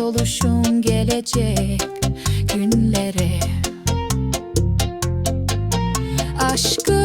oluşum gelecek günlere. Aşkı